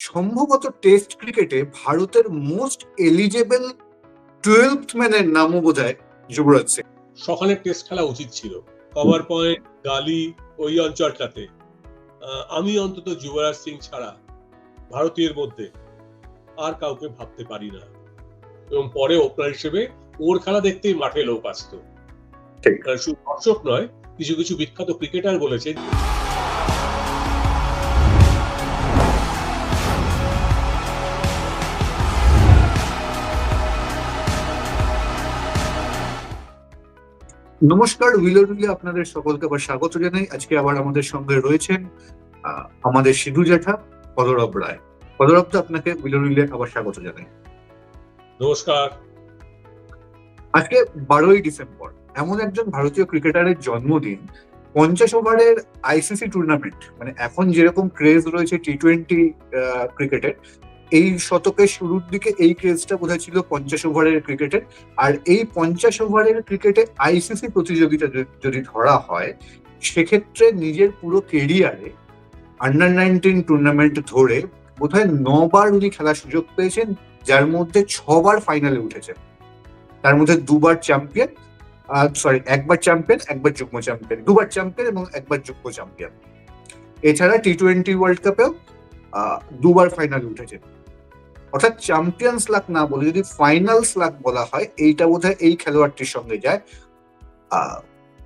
সম্ভবত টেস্ট ক্রিকেটে ভারতের মোস্ট এলিজেবল টুয়েলভ ম্যানের নামও বোধ হয় যুবরাজ সিং। সকালে টেস্ট খেলা উচিত ছিল। কভার পয়েন্ট গালি ওই অঞ্চলটাতে। আমি অন্তত যুবরাজ সিং ছাড়া ভারতীয়ের মধ্যে আর কাউকে ভাবতে পারি না। এবং পরে ওপেনার হিসেবে ওর খেলা দেখতেই মাঠে লোক আসতো। শুধু দর্শক নয় কিছু কিছু বিখ্যাত ক্রিকেটার বলেছেন নমস্কার উইলো রুলে আপনাদের সকলকে আবার স্বাগত জানাই। আজকে আবার আমাদের সঙ্গে রয়েছেন আমাদের সিধু জ্যাঠা পদরব রায়। পদরব তো আপনাকে উইলো রুলে আবার স্বাগত জানাই। নমস্কার। আজকে বারোই ডিসেম্বর এমন একজন ভারতীয় ক্রিকেটারের জন্মদিন পঞ্চাশ ওভারের আইসিসি টুর্নামেন্ট মানে এখন যেরকম ক্রেজ রয়েছে টি টোয়েন্টি ক্রিকেটের এই শতকের শুরুর দিকে এই ক্রেজটা বোধহয় ছিল পঞ্চাশ ওভারের ক্রিকেটের আর এই পঞ্চাশ ওভারের ক্রিকেটে আইসিসি প্রতিযোগিতা যদি- ধরা হয়, সেক্ষেত্রে নিজের পুরো কেরিয়ারে আন্ডার নাইনটিন টুর্নামেন্ট ধরে বোধহয় নবার উনি খেলার সুযোগ পেয়েছেন, যার মধ্যে ছবার ফাইনালে উঠেছেন। তার মধ্যে দুবার চ্যাম্পিয়ন সরি একবার চ্যাম্পিয়ন একবার যুগ্ম চ্যাম্পিয়ন দুবার চ্যাম্পিয়ন এবং একবার যুগ্ম চ্যাম্পিয়ন এছাড়া টি টোয়েন্টি ওয়ার্ল্ড কাপেও দুবার ফাইনালে উঠেছেন। অর্থাৎ চ্যাম্পিয়ন্স লাক না বলে যদি ফাইনালস লাক বলা হয় এইটা বোধহয় এই খেলোয়াড়টির সঙ্গে যায়।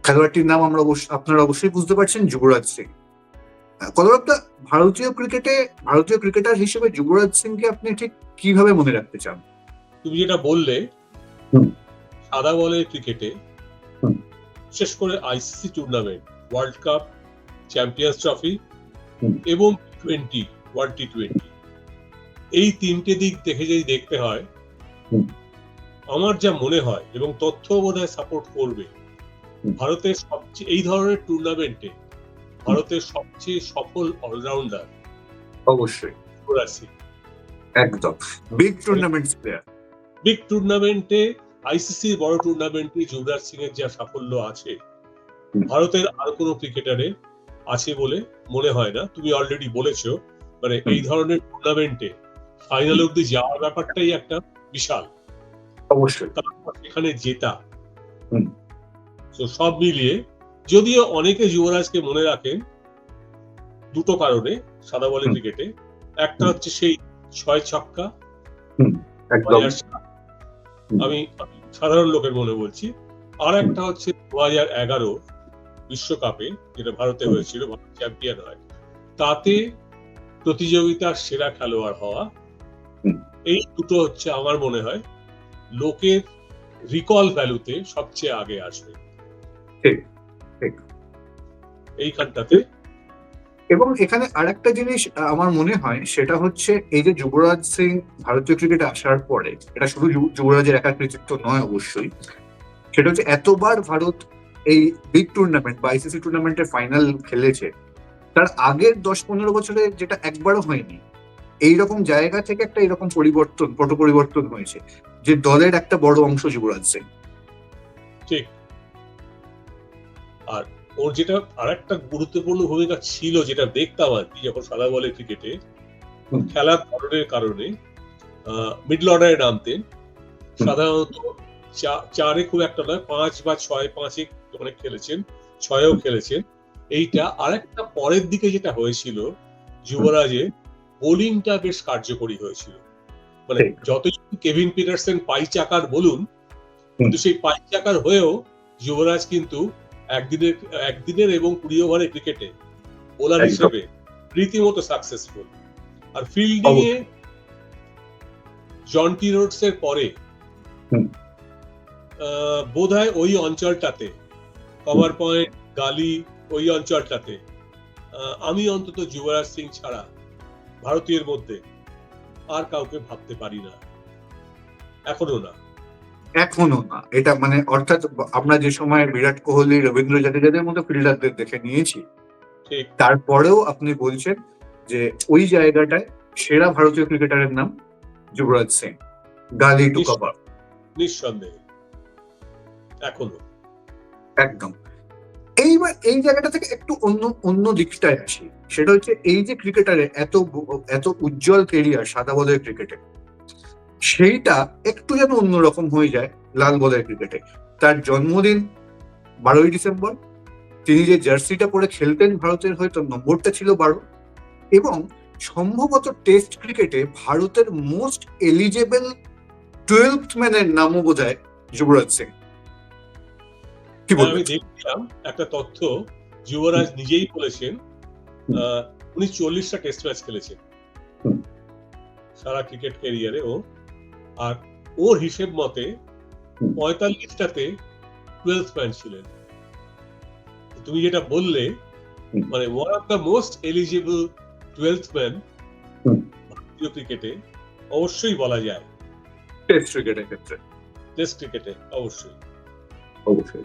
খেলোয়াড়টির নাম আমরা অবশ্য আপনারা অবশ্যই বুঝতে পারছেন যুবরাজ সিং। কতটা ভারতীয় ক্রিকেটে ভারতীয় ক্রিকেটার হিসেবে যুবরাজ সিংকে আপনি ঠিক কীভাবে মনে রাখতে চান? তুমি যেটা বললে সাদা বলের ক্রিকেটে বিশেষ করে ICC tournament world cup champions trophy এবং টোয়েন্টি ওয়ার্ল্ড টি টোয়েন্টি এই তিনটে দিক দেখে যদি দেখতে হয় আমার যা মনে হয় এবং তথ্য বোধ সাপোর্ট করবে ভারতের সবচেয়ে এই ধরনের টুর্নামেন্টে ভারতের সবচেয়ে সফল অলরাউন্ডার অবশ্যই। সিং। একদম। বিগ টুর্নামেন্টস প্লেয়ার বিগ টুর্নামেন্টে আইসিসি বড় টুর্নামেন্টে যুবরাজ সিং এর যা সাফল্য আছে ভারতের আর কোনো ক্রিকেটারে আছে বলে মনে হয় না। তুমি অলরেডি বলেছ মানে এই ধরনের টুর্নামেন্টে ফাইনাল অব্দি যাওয়ার ব্যাপারটাই একটা বিশাল। অবশ্যই। সেখানে জেতা। তো সব মিলিয়ে যদিও অনেকে যুবরাজকে মনে রাখেন দুটো কারণে সাদা বলে ক্রিকেটে। একটা হচ্ছে সেই ছয় ছক্কা। আমি সাধারণ লোকের মনে বলছি। আর একটা হচ্ছে দু হাজার এগারো বিশ্বকাপে যেটা ভারতে হয়েছিল ভারত চ্যাম্পিয়ন হয়। তাতে প্রতিযোগিতার সেরা খেলোয়াড় হওয়া। এই দুটো হচ্ছে আমার মনে হয় লোকের রিকল ভ্যালুতে সবচেয়ে আগে আসবে ঠিক, ঠিক। এইখানটাতে এবং এখানে আরেকটা জিনিস আমার মনে হয় সেটা হচ্ছে এই যে যুবরাজ সিং ভারতীয় ক্রিকেটে আসার পরে এটা শুধু যুবরাজের একা কৃতিত্ব নয় অবশ্যই সেটা হচ্ছে এতবার ভারত এই বিগ টুর্নামেন্ট বা আইসিসি টুর্নামেন্টের ফাইনাল খেলেছে তার আগের দশ পনেরো বছরে যেটা একবারও হয়নি এইরকম জায়গা থেকে একটা এরকম পরিবর্তন পট পরিবর্তন হয়েছে যে দলের একটা বড় অংশ যুবরাজ। সিং ঠিক। আর ওর যেটা আরেকটা গুরুত্বপূর্ণ ভূমিকা ছিল যেটা দেখতাম আর কি যখন সাদা বলে ক্রিকেটে। খেলার ধরনের কারণে মিডল অর্ডারে নামতেন। সাধারণত চারে খুব একটা নয় পাঁচ বা ছয় পাঁচে অনেক খেলেছেন ছয়েও খেলেছেন। এইটা আরেকটা পরের দিকে যেটা হয়েছিল যুবরাজের বোলিংটা বেশ কার্যকরী হয়েছিল। মানে। যতই কেভিন পিটারসেন পাই চাকার বলুন কিন্তু সেই পাই চাকার হয়েও যুবরাজ কিন্তু একদিনের একদিনের এবং কুড়ি ওভারের ক্রিকেটে বোলার হিসেবে রীতিমতো সাকসেসফুল আর ফিল্ডিং এ জন্টি রোডস এর পরে। বোধ হয় ওই অঞ্চলটাতে কভার পয়েন্ট গালি ওই অঞ্চলটাতে আমি অন্তত যুবরাজ সিং ছাড়া ভারতীয়ের মধ্যে আর কাউকে ভাবতে পারি না। এখনও না। এখনও না। এটা মানে অর্থাৎ আমরা যে সময় বিরাট কোহলি রবীন্দ্র জাদেজাদের মতো ফিল্ডারদের দেখে নিয়েছি তারপরেও আপনি বলছেন যে ওই জায়গাটায় সেরা ভারতীয় ক্রিকেটারের নাম যুবরাজ সিং গালি টু। কভার। নিঃসন্দেহে। এখনও। একদম। এইবার এই জায়গাটা থেকে একটু অন্য অন্য দিকটায় আসি। সেটা হচ্ছে এই যে ক্রিকেটারের এত এত উজ্জ্বল কেরিয়ার সাদা বলের ক্রিকেটে, সেইটা একটু যেন অন্যরকম হয়ে যায় লাল বলের ক্রিকেটে। তার জন্মদিন বারোই ডিসেম্বর, তিনি যে জার্সিটা পরে খেলতেন ভারতের হয়তো নম্বরটা ছিল বারো, এবং সম্ভবত টেস্ট ক্রিকেটে ভারতের মোস্ট এলিজেবল টুয়েলভ ম্যানের নামও বোধহয় যুবরাজ সিং। কি হ্যাঁ, আমি দেখছিলাম একটা তথ্য যুবরাজ নিজেই বলেছেন উনি চল্লিশটা টেস্ট ম্যাচ খেলেছেন। সারা ক্রিকেট ক্যারিয়ারে ও। আর ওর হিসেব মতে পঁয়তাল্লিশটাতে টুয়েলভ ম্যান ছিলেন। তুমি যেটা বললে মানে one of the most eligible twelve man ভারতীয় ক্রিকেটে অবশ্যই বলা যায়। টেস্ট ক্রিকেটের ক্ষেত্রে। টেস্ট ক্রিকেটে অবশ্যই। অবশ্যই।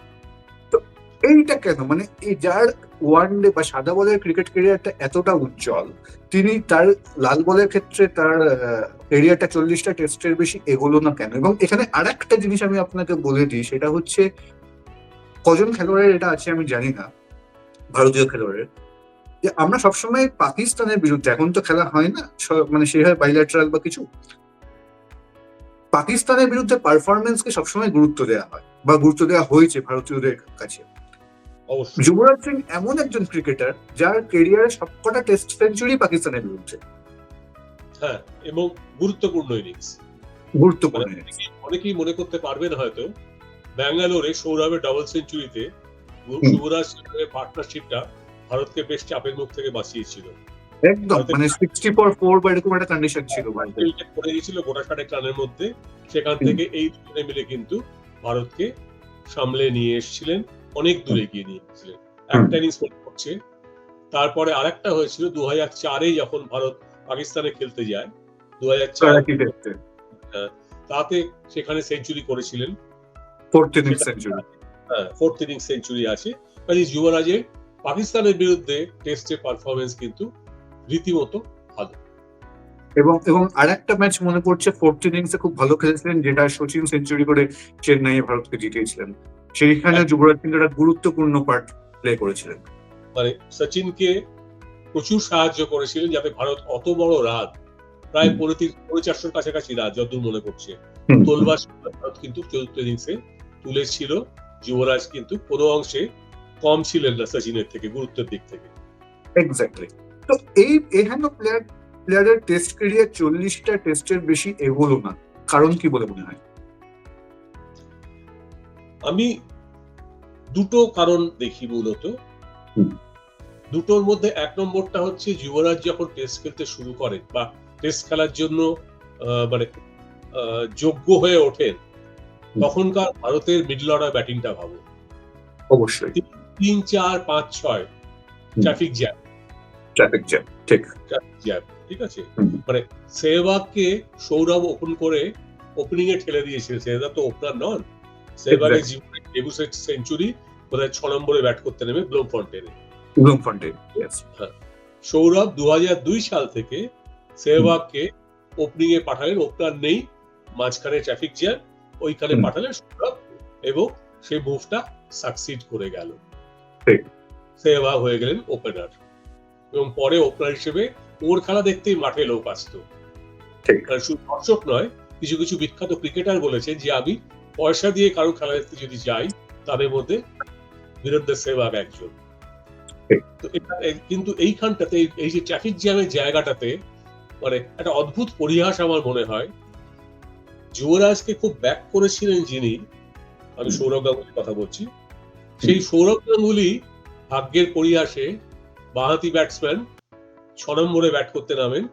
এইটা কেন? মানে এই যার ওয়ান ডে বা সাদা বলের ক্রিকেট ক্যারিয়ারটা এতটা উজ্জ্বল, তিনি তার লাল বলের ক্ষেত্রে তার ক্যারিয়ারটা চল্লিশটা টেস্টের বেশি এগোলো না কেন? এবং এখানে আর একটা জিনিস আমি আপনাকে বলে দিই, সেটা হচ্ছে কজন খেলোয়াড়ের এটা আছে আমি জানি না, ভারতীয় খেলোয়াড়ের। যে আমরা সবসময় পাকিস্তানের বিরুদ্ধে, এখন তো খেলা হয় না মানে সেভাবে বাইল্যাটারাল বা কিছু, পাকিস্তানের বিরুদ্ধে পারফরমেন্সকে সবসময় গুরুত্ব দেওয়া হয়, বা গুরুত্ব দেওয়া হয়েছে ভারতীয়দের কাছে। যুবরাজ সিং এমন একজন ক্রিকেটার যার কেরিয়ারে সবকটা টেস্ট সেঞ্চুরি পাকিস্তানের বিরুদ্ধে। হ্যাঁ এবং গুরুত্বপূর্ণ ইনিংস গুরুত্বপূর্ণ মানে অনেকেই- মনে করতে পারবেন হয়তো ব্যাঙ্গালোরে সৌরভের ডাবল সেঞ্চুরিতে যুবরাজ সিংয়ের পার্টনারশিপটা ভারতকে বেশ চাপের মুখ থেকে বাঁচিয়েছিল। একদম মানে সিক্সটি ফোর ফোর বা এরকম একটা কন্ডিশন ছিল পড়ে গেছিল গোটা ষাটেক রানের মধ্যে। সেখান থেকে এই দুজনে মিলে কিন্তু ভারতকে সামলে নিয়ে এসেছিলেন। অনেক দূরে গিয়ে নিয়ে একটা ইনিংস করছে। তারপরে আরেকটা হয়েছিল দু হাজার চারে যখন ভারত পাকিস্তানে খেলতে যায় দু হাজার চার তাতে সেখানে সেঞ্চুরি করেছিলেন। Fourth innings century fourth innings century আছে। কাজে যুবরাজের পাকিস্তানের বিরুদ্ধে টেস্টে পারফরমেন্স কিন্তু রীতিমতো ভালো। এবং এবং আর একটা ম্যাচ মনে পড়ছে ফোর্থ ইনিংসে খুব ভালো খেলেছিলেন যেটা সচিন সেঞ্চুরি করে চেন্নাই ভারতকে জিতিয়েছিলেন। সেইখানে যুবরাজ সিং একটা গুরুত্বপূর্ণ পার্ট প্লে করেছিলেন। মানে সচিনকে প্রচুর সাহায্য করেছিলেন যাতে ভারত অত বড় রাত প্রায়। পৌনে চারশোর কাছাকাছি রাত যতদূর মনে। তোলবার ভারত কিন্তু চতুর্থ ইনিংসে তুলেছিল যুবরাজ কিন্তু কোনো অংশে কম ছিলেন না সচিনের থেকে গুরুত্বের দিক থেকে। এক্স্যাক্টলি তো এই এখানে প্লেয়ার প্লেয়ারের টেস্ট ক্যারিয়ার চল্লিশটা টেস্টের বেশি এগোলো না। কারণ কি বলে মনে হয়? আমি দুটো কারণ দেখি মূলত। দুটোর মধ্যে এক নম্বরটা হচ্ছে যুবরাজ যখন টেস্ট খেলতে শুরু করেন বা টেস্ট খেলার জন্য মানে যোগ্য হয়ে ওঠেন তখনকার ভারতের মিডল অর্ডার ব্যাটিংটা ভাবো অবশ্যই। তিন চার পাঁচ ছয় ট্রাফিক জ্যাম ট্রাফিক জ্যাম ঠিক। ট্রাফিক জ্যাম ঠিক আছে? মানে সেহবাগকে সৌরভ ওপেন করে ওপেনিং এ ঠেলে দিয়েছিলেন সেহবাগ তো ওপেনার নন। জীবনে সেঞ্চুরি বোধহয় ছ নম্বরে ব্যাট করতে নেমে ব্লোম ফন্টেনে ব্লুম ফন্টেন সৌরভ দু সাল থেকে সেহবাগকে ওপেনিং এ পাঠালেন ওপেনার নেই মাঝখানে ট্রাফিক জ্যাম ওইখানে পাঠালেন সৌরভ এবং সেই মুভটা সাকসিড করে গেল। ঠিক। সেহবাগ হয়ে গেলেন ওপেনার এবং পরে ওপেনার হিসেবে ওর খেলা দেখতেই মাঠে লোক আসতো। শুধু দর্শক নয় কিছু কিছু বিখ্যাত ক্রিকেটার বলেছেন যে আমি পয়সা দিয়ে কারও খেলা দেখতে যদি যাই, তাদের মধ্যে বীরেন্দ্র সেহবাগ একজন। কিন্তু এইখানটাতে এই- যে ট্রাফিক জ্যামের জায়গাটাতে মানে একটা অদ্ভুত পরিহাস আমার মনে হয়। যুবরাজকে খুব ব্যাক করেছিলেন যিনি, আমি সৌরভ গাঙ্গুলির কথা বলছি। সেই সৌরভ গাঙ্গুলি ভাগ্যের পরিহাসে বাঁহাতি ব্যাটসম্যান, ছ নম্বরে ব্যাট করতে নামেন।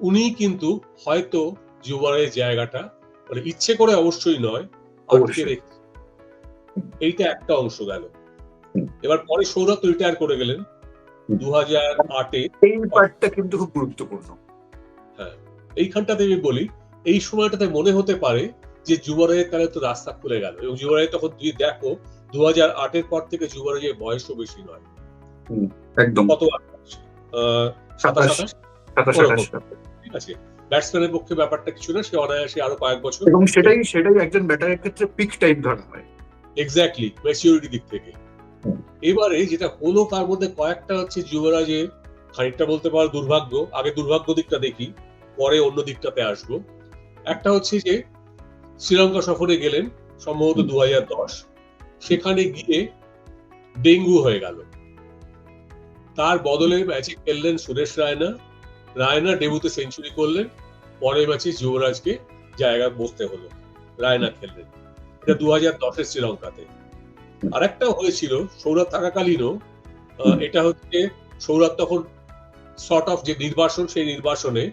উনি কিন্তু হয়তো যুবরাজের জায়গাটা মানে ইচ্ছে করে অবশ্যই নয় অবশ্যই। এইটা একটা অংশ গেল। এবার পরে সৌরভ রিটায়ার করে গেলেন দু হাজার আটে। এই পার্টটা কিন্তু খুব গুরুত্বপূর্ণ। এইখানটাতে আমি বলি এই সময়টাতে মনে হতে পারে যে যুবরাজের তাহলে তো রাস্তা খুলে গেল এবং যুবরাজের তখন তুই দেখো দু হাজার আটের পর থেকে যুবরাজের বয়সও বেশি নয়। একদম। কত আহ, সাতাশ। ঠিক আছে। ব্যাটসম্যানের পক্ষে ব্যাপারটা কিছু না সে অনায়াসে আরও কয়েক বছর এবং সেটাই সেটাই একজন ব্যাটারের ক্ষেত্রে পিক টাইম ধরা হয়। এক্স্যাক্টলি ম্যাচিউরিটি দিক থেকে। এবারে যেটা হলো তার মধ্যে কয়েকটা হচ্ছে যুবরাজের খানিকটা বলতে পারো দুর্ভাগ্য আগে দুর্ভাগ্য দিকটা দেখি পরে অন্য দিকটাতে আসব। একটা হচ্ছে যে শ্রীলঙ্কা সফরে গেলেন সম্ভবত দু দশ। সেখানে গিয়ে ডেঙ্গু হয়ে গেল। তার বদলে ম্যাচে খেললেন সুরেশ রায়না রায়না ডেবুতে সেঞ্চুরি করলেন, পরের ম্যাচে যুবরাজকে জায়গা বসতে হলো, রায়না খেললেন। এটা দু হাজার দশের শ্রীলঙ্কাতে। আরেকটা হয়েছিল সৌরভ থাকাকালীনও এটা হচ্ছে সৌরভ তখন শর্ট অফ যে নির্বাসন, সেই নির্বাসনে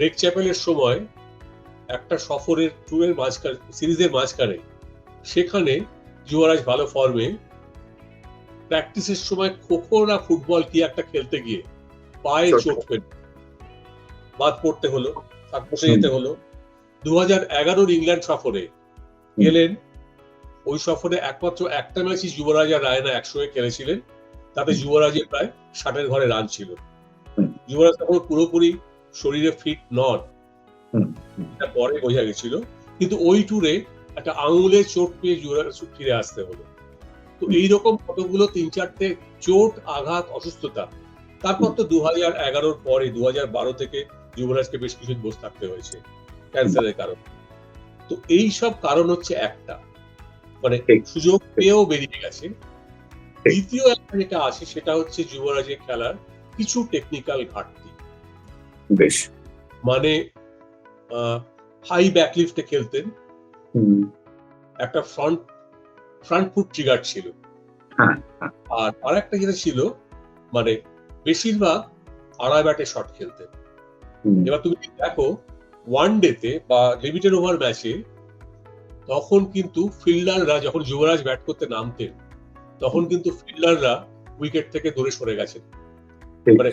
রেক চ্যাপেলের সময় একটা সফরের ট্যুরের মাঝখানে সিরিজের মাঝখানে, সেখানে যুবরাজ ভালো ফর্মে প্র্যাকটিসের সময় খোখো না ফুটবল কি একটা খেলতে গিয়ে পায়ে চোট পেল বাদ পড়তে হলো থাক যেতে হলো। দু হাজার এগারোর ইংল্যান্ড সফরে গেলেন। ওই সফরে একমাত্র একটা ম্যাচই যুবরাজ আর রায়না একসঙ্গে খেলেছিলেন। তাতে যুবরাজের প্রায় ষাটের ঘরে রান ছিল। যুবরাজ তখন পুরোপুরি শরীরে ফিট নন। এটা পরে বোঝা গেছিল। কিন্তু ওই ট্যুরে একটা আঙুলে চোট পেয়ে যুবরাজ ফিরে আসতে হলো। তো এইরকম কতগুলো তিন চারটে চোট আঘাত অসুস্থতা তারপর তো দু হাজার এগারোর পরে দু হাজার বারো থেকে যুবরাজকে বেশ কিছু বসে থাকতে হয়েছে ক্যান্সারের কারণ। তো এই সব কারণ হচ্ছে একটা। মানে সুযোগ পেয়েও বেরিয়ে গেছে। দ্বিতীয় একটা যেটা আছে সেটা হচ্ছে যুবরাজের খেলার কিছু টেকনিক্যাল ঘাটতি। বেশ। মানে হাই ব্যাকলিফটে খেলতেন। একটা ফ্রন্ট ফ্রন্ট ফুট ট্রিগার ছিল। হ্যাঁ, হ্যাঁ। আর আরেকটা যেটা ছিল মানে বেশিরভাগ আড়াই ব্যাটে শট খেলতেন এবার তুমি দেখো ওয়ান ডেতে বা লিমিটেড ওভার ম্যাচে তখন কিন্তু ফিল্ডাররা যখন যুবরাজ ব্যাট করতে নামতেন তখন কিন্তু ফিল্ডাররা উইকেট থেকে দূরে সরে গেছেন। মানে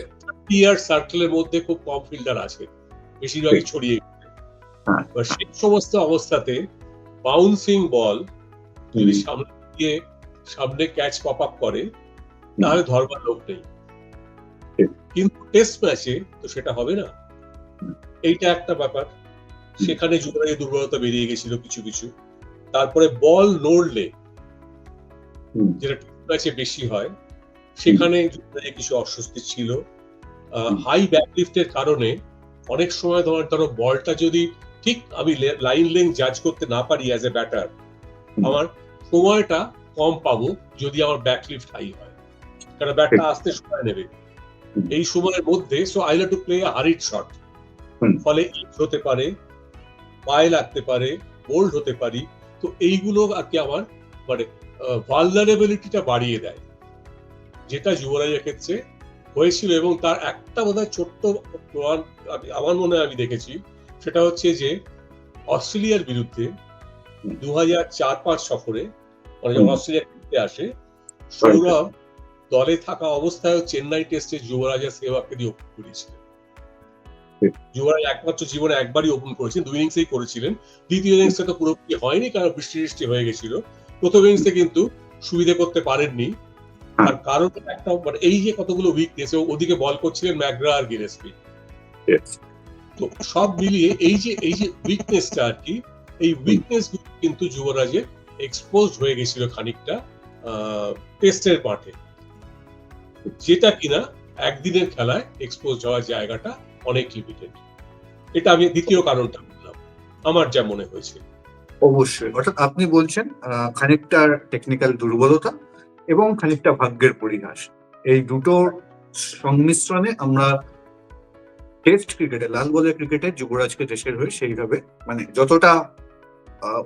ইয়ার সার্কেলের মধ্যে খুব কম ফিল্ডার আছে বেশিরভাগই ছড়িয়ে হ্যাঁ। সেই সমস্ত অবস্থাতে বাউন্সিং বল যদি সামনে গিয়ে সামনে ক্যাচ পপ আপ করে তাহলে ধরবার লোক নেই। টেস্ট ম্যাচে তো সেটা হবে না। এইটা একটা ব্যাপার। সেখানে যুবরাজের দুর্বলতা বেরিয়ে গেছিল কিছু কিছু। তারপরে বল নড়লে যেটা ম্যাচে বেশি হয় সেখানে যুবরাজের কিছু অস্বস্তি ছিল। হাই ব্যাকলিফটের কারণে অনেক সময় ধর ধরো বলটা যদি ঠিক আমি লাইন লেন জাজ করতে না পারি অ্যাজ এ ব্যাটার আমার সময়টা কম পাবো যদি আমার ব্যাকলিফট হাই হয়। কারণ ব্যাটটা আসতে সময় নেবে। এই সময়ের মধ্যে so I to play hurried shot ফলে ইট হতে পারে পায়ে লাগতে পারে বোল্ড হতে পারি তো এইগুলো আর কি আমার মানে ভালনারেবিলিটিটা বাড়িয়ে দেয়। যেটা যুবরাজের ক্ষেত্রে হয়েছিল এবং তার একটা বোধহয় ছোট্ট প্রমাণ আমার মনে হয় আমি দেখেছি সেটা হচ্ছে যে অস্ট্রেলিয়ার বিরুদ্ধে। দু হাজার চার পাঁচ সফরে মানে যখন অস্ট্রেলিয়া খেলতে আসে সৌরভ দলে থাকা অবস্থায় চেন্নাই টেস্টে যুবরাজের সেবাকে দিয়ে ওপেন করেছিলেন। যুবরাজ একমাত্র জীবনে একবারই ওপেন করেছেন দুই ইনিংসেই করেছিলেন। দ্বিতীয় ইনিংসে তো পুরোপুরি হয়নি কারণ বৃষ্টি বৃষ্টি হয়ে গেছিল। প্রথম ইনিংসে কিন্তু সুবিধে করতে পারেননি। আর কারণ একটা মানে এই যে কতগুলো উইকনেস ওদিকে বল করছিলেন ম্যাকগ্রা আর গিলেসপি। তো সব মিলিয়ে এই যে এই যে উইকনেসটা আর কি এই উইকনেস কিন্তু যুবরাজের এক্সপোজ হয়ে গেছিল খানিকটা টেস্টের মাঠে। যেটা কিনা একদিনের খেলায় এক্সপোজ হওয়ার জায়গাটা অনেক লিমিটেড এটা আমি দ্বিতীয় কারণটা বললাম। আমার যা মনে হয়েছে। অবশ্যই। অর্থাৎ আপনি বলছেন খানিকটা টেকনিক্যাল দুর্বলতা এবং খানিকটা ভাগ্যের পরিহাস। এই দুটোর সংমিশ্রণে আমরা টেস্ট ক্রিকেটে লাল বলের ক্রিকেটে যুবরাজকে দেশের হয়ে সেইভাবে মানে যতটা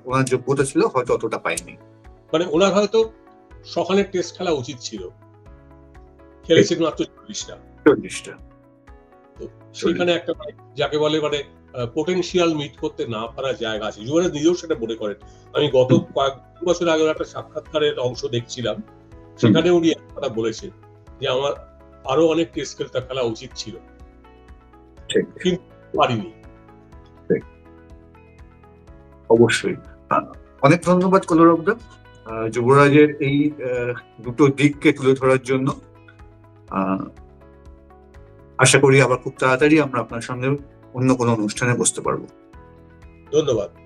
ওনার যোগ্যতা ছিল হয়তো অতটা পাইনি। মানে ওনার হয়তো সকালের টেস্ট খেলা উচিত ছিল। খেলেছেন মাত্র চল্লিশটা চল্লিশটা সেখানে একটা যাকে বলে মানে পোটেনশিয়াল মিট করতে না পারার জায়গা আছে। যুবরাজ নিজেও সেটা মনে করেন। আমি গত কয়েক বছর আগে একটা সাক্ষাৎকারের অংশ দেখছিলাম। সেখানে উনি একটা কথা বলেছেন যে আমার আরও অনেক টেস্ট খেলতে খেলা উচিত ছিল। ঠিক। পারিনি। অবশ্যই। অনেক ধন্যবাদ কলরবদা যুবরাজের এই দুটো দিককে তুলে ধরার জন্য। আশা করি আবার খুব তাড়াতাড়ি আমরা আপনার সঙ্গে অন্য কোনো অনুষ্ঠানে বসতে পারব। ধন্যবাদ।